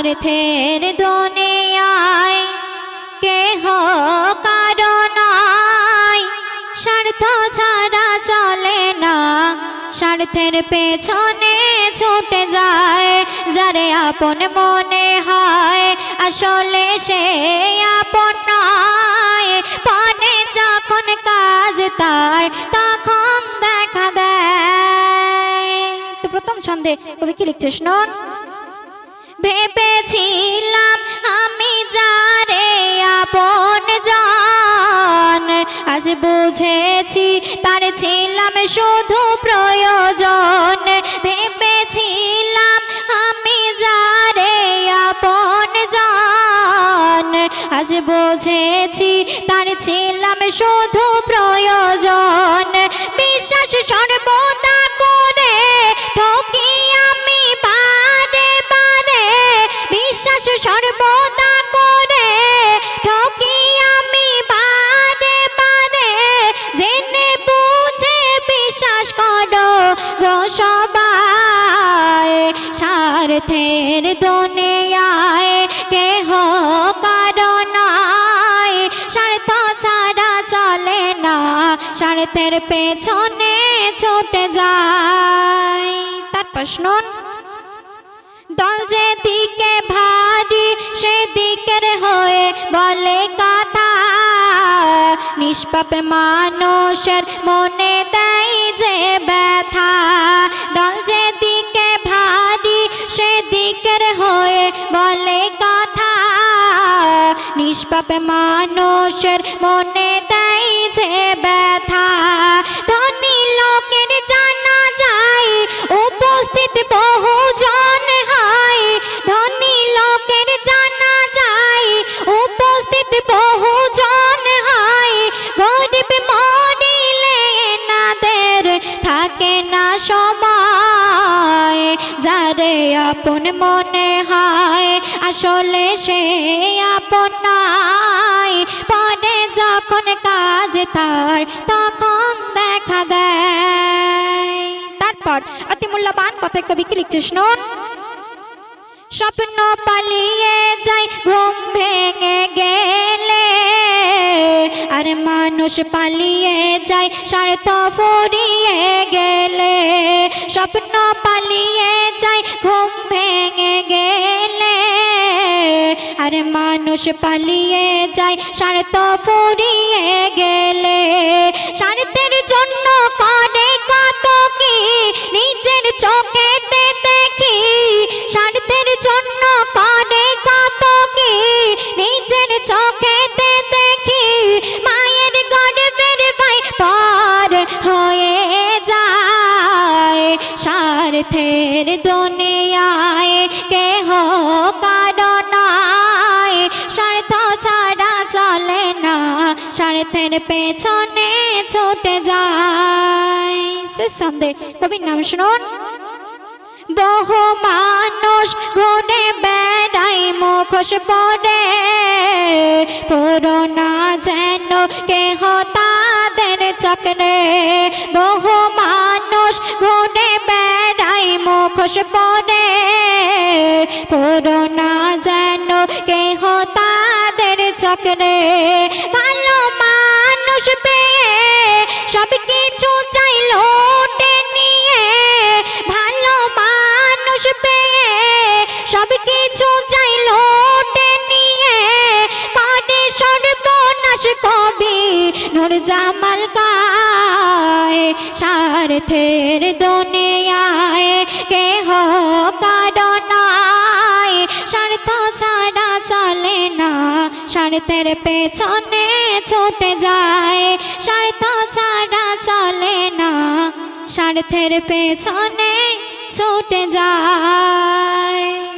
স্বার্থের দুনিয়ায় কেহ কারণ স্বার্থ ছাড়া চলে না। স্বার্থের পেছনে ছুটে যায়। যারে আপন মনে হয়, আসলে সে আপন নয়। পরে যখন কাজ তার, তখন দেখা দেয়। তো প্রথম ছন্দে কবি কি লিখছে শুনুন? ভেবেছিলাম আমি যারে আপন জন। আজ বুঝেছি তার ছিলাম শুধু প্রয়োজন। ভেবেছিলাম আমি যারে আপন জন। আজ বুঝেছি তার ছিলাম শুধু প্রয়োজন। বিশ্বাস স্বার্থের দুনিয়ায় কেহ কারণ স্বার্থ ছাড়া চলে না স্বার্থের পেছনে ছুটে যায়। তার প্রশ্ন, দল যেদিকে ভারী, সেদিকের হয়ে বলে কথা। নিষ্পাপ মানুষের মনে দেয় নিষ্পাপ মানুষের মনে আপন মনে হয়, আসলে সে আপন নয় পরে যখন কাজ তার, তখন দেখা দেয়। তারপর, অতি মূল্যবান কথায় কবি কি লিখছে, শুনুন। স্বপ্ন পালিয়ে যাই ঘুম ভেঙে গেলে। আর মানুষ পালিয়ে যায়, স্বার্থ ফুরিয়ে গেলে। স্বপ্ন মানুষ পালিয়ে যায় স্বার্থ ফুরিয়ে গেলে। স্বার্থের জন্য করে কত কি? নিজের চোখেতে দেখি। স্বার্থের জন্য করে কত কি? নিজের চোখেতে দেখি। মায়ের গর্বের ভাই পর হয়ে যায়। স্বার্থের দুনিয়ায় স্বার্থের পেছনে ছোটে যায় সন্দেহ কবির নাম শুনুন। বহু মানুষ ঘুরে বেড়াই মুখোশ পরে। পুরোনা যেন কেহ তাদের চক্রে। বহু মানুষ ঘুরে বেড়াই মুখোশ পরে। পুরোনা যেন কেহ তাদের চক্রে। ভালো মানুষ পেয়ে সব কিছু চাইল নিয়ে। ভালো মানুষ পেয়ে সব কিছু চাইল নিয়ে। কাটে সর্বনাশ কবি নূর জামাল গায় স্বার্থের দুনিয়ায় কেহ স্বার্থের পেছনে ছুটে যায়। স্বার্থ ছাড়া চলে না। স্বার্থের পেছনে ছুটে যায়।